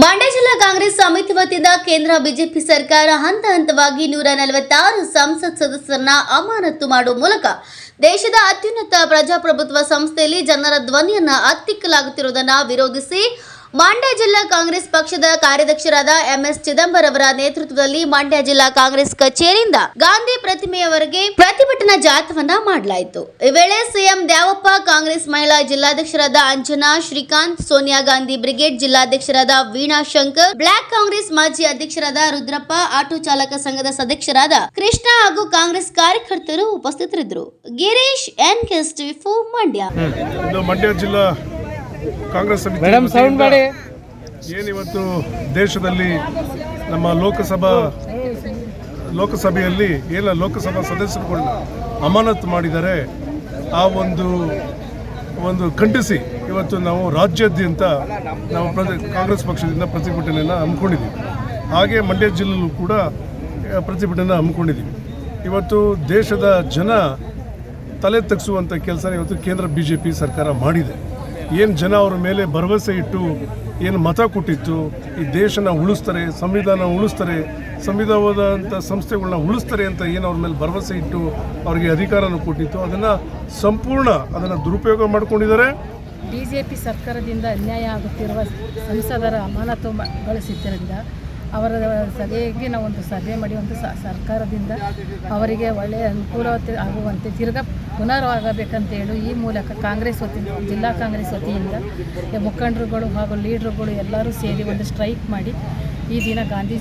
ಮಂಡ್ಯ ಜಿಲ್ಲಾ ಕಾಂಗ್ರೆಸ್ ಸಮಿತಿ ವತಿಯಿಂದ ಕೇಂದ್ರ ಬಿಜೆಪಿ ಸರ್ಕಾರ ಹಂತ ಹಂತವಾಗಿ ನೂರ ನಲವತ್ತಾರು ಸಂಸತ್ ಸದಸ್ಯರನ್ನ ಅಮಾನತು ಮಾಡುವ ಮೂಲಕ ದೇಶದ ಅತ್ಯುನ್ನತ ಪ್ರಜಾಪ್ರಭುತ್ವ ಸಂಸ್ಥೆಯಲ್ಲಿ ಜನರ ಧ್ವನಿಯನ್ನ ಹತ್ತಿಕ್ಕಲಾಗುತ್ತಿರುವುದನ್ನು ವಿರೋಧಿಸಿ ಮಂಡ್ಯ ಜಿಲ್ಲಾ ಕಾಂಗ್ರೆಸ್ ಪಕ್ಷದ ಕಾರ್ಯಾಧ್ಯಕ್ಷರಾದ ಎಂಎಸ್ ಚಿದಂಬರ್ ಅವರ ನೇತೃತ್ವದಲ್ಲಿ ಮಂಡ್ಯ ಜಿಲ್ಲಾ ಕಾಂಗ್ರೆಸ್ ಕಚೇರಿಯಿಂದ ಗಾಂಧಿ ಪ್ರತಿಮೆಯವರೆಗೆ ಪ್ರತಿಭಟನಾ ಜಾಥವನ್ನ ಮಾಡಲಾಯಿತು. ಈ ವೇಳೆ ಸಿಎಂ ದ್ಯಾವಪ್ಪ ಕಾಂಗ್ರೆಸ್ ಮಹಿಳಾ ಜಿಲ್ಲಾಧ್ಯಕ್ಷರಾದ ಅಂಜನಾ, ಶ್ರೀಕಾಂತ್, ಸೋನಿಯಾ ಗಾಂಧಿ ಬ್ರಿಗೇಡ್ ಜಿಲ್ಲಾಧ್ಯಕ್ಷರಾದ ವೀಣಾ ಶಂಕರ್, ಬ್ಲಾಕ್ ಕಾಂಗ್ರೆಸ್ ಮಾಜಿ ಅಧ್ಯಕ್ಷರಾದ ರುದ್ರಪ್ಪ, ಆಟೋ ಚಾಲಕ ಸಂಘದ ಸದಸ್ಯರಾದ ಕೃಷ್ಣ ಹಾಗೂ ಕಾಂಗ್ರೆಸ್ ಕಾರ್ಯಕರ್ತರು ಉಪಸ್ಥಿತರಿದ್ದರು. ಗಿರೀಶ್, ಎನ್ ಮಂಡ್ಯ. ಮಂಡ್ಯ ಜಿಲ್ಲಾ ಕಾಂಗ್ರೆಸ್ ಸಮಿತಿ ಏನಿವತ್ತು ದೇಶದಲ್ಲಿ ನಮ್ಮ ಲೋಕಸಭಾ ಲೋಕಸಭೆಯಲ್ಲಿ ಏನ ಲೋಕಸಭಾ ಸದಸ್ಯರುಗಳನ್ನ ಅಮಾನತು ಮಾಡಿದರೆ ಆ ಒಂದು ಒಂದು ಖಂಡಿಸಿ ಇವತ್ತು ನಾವು ರಾಜ್ಯಾದ್ಯಂತ ನಾವು ಪ್ರತಿ ಕಾಂಗ್ರೆಸ್ ಪಕ್ಷದಿಂದ ಪ್ರತಿಭಟನೆಯನ್ನು ಹಮ್ಮಿಕೊಂಡಿದ್ದೀವಿ. ಹಾಗೆ ಮಂಡ್ಯ ಜಿಲ್ಲೆಯಲ್ಲೂ ಕೂಡ ಪ್ರತಿಭಟನೆ ಹಮ್ಮಿಕೊಂಡಿದ್ದೀವಿ. ಇವತ್ತು ದೇಶದ ಜನ ತಲೆ ತಗ್ಸುವಂಥ ಕೆಲಸ ಇವತ್ತು ಕೇಂದ್ರ ಬಿ ಜೆ ಪಿ ಸರ್ಕಾರ ಮಾಡಿದೆ. ಏನು ಜನ ಅವರ ಮೇಲೆ ಭರವಸೆ ಇಟ್ಟು, ಏನು ಮತ ಕೊಟ್ಟಿತ್ತು, ಈ ದೇಶನ ಉಳಿಸ್ತಾರೆ, ಸಂವಿಧಾನ ಉಳಿಸ್ತಾರೆ ಸಂವಿಧಾನವಾದಂಥ ಸಂಸ್ಥೆಗಳನ್ನ ಉಳಿಸ್ತಾರೆ ಅಂತ ಏನು ಅವ್ರ ಮೇಲೆ ಭರವಸೆ ಇಟ್ಟು ಅವರಿಗೆ ಅಧಿಕಾರನ ಕೊಟ್ಟಿತ್ತು, ಅದನ್ನು ಸಂಪೂರ್ಣ ಅದನ್ನು ದುರುಪಯೋಗ ಮಾಡ್ಕೊಂಡಿದ್ದಾರೆ. ಪಿ ಸರ್ಕಾರದಿಂದ ಅನ್ಯಾಯ ಆಗುತ್ತಿರುವ ಸಂಸದರ ಅಮಾನತುಗೊಳಿಸಿದ್ದರಿಂದ ಅವರ ಸಭೆಗೆ ನಾವು ಒಂದು ಸಭೆ ಮಾಡಿ, ಒಂದು ಸರ್ಕಾರದಿಂದ ಅವರಿಗೆ ಒಳ್ಳೆಯ ಅನುಕೂಲತೆ ಆಗುವಂತೆ ತಿರ್ಗಾ ಪುನರಾಗಬೇಕಂತ ಹೇಳಿ ಈ ಮೂಲಕ ಕಾಂಗ್ರೆಸ್ ವತಿ ಜಿಲ್ಲಾ ಕಾಂಗ್ರೆಸ್ ವತಿಯಿಂದ ಮುಖಂಡರುಗಳು ಹಾಗೂ ಲೀಡ್ರುಗಳು ಎಲ್ಲರೂ ಸೇರಿ ಒಂದು ಸ್ಟ್ರೈಕ್ ಮಾಡಿ ಈ ದಿನ ಗಾಂಧಿ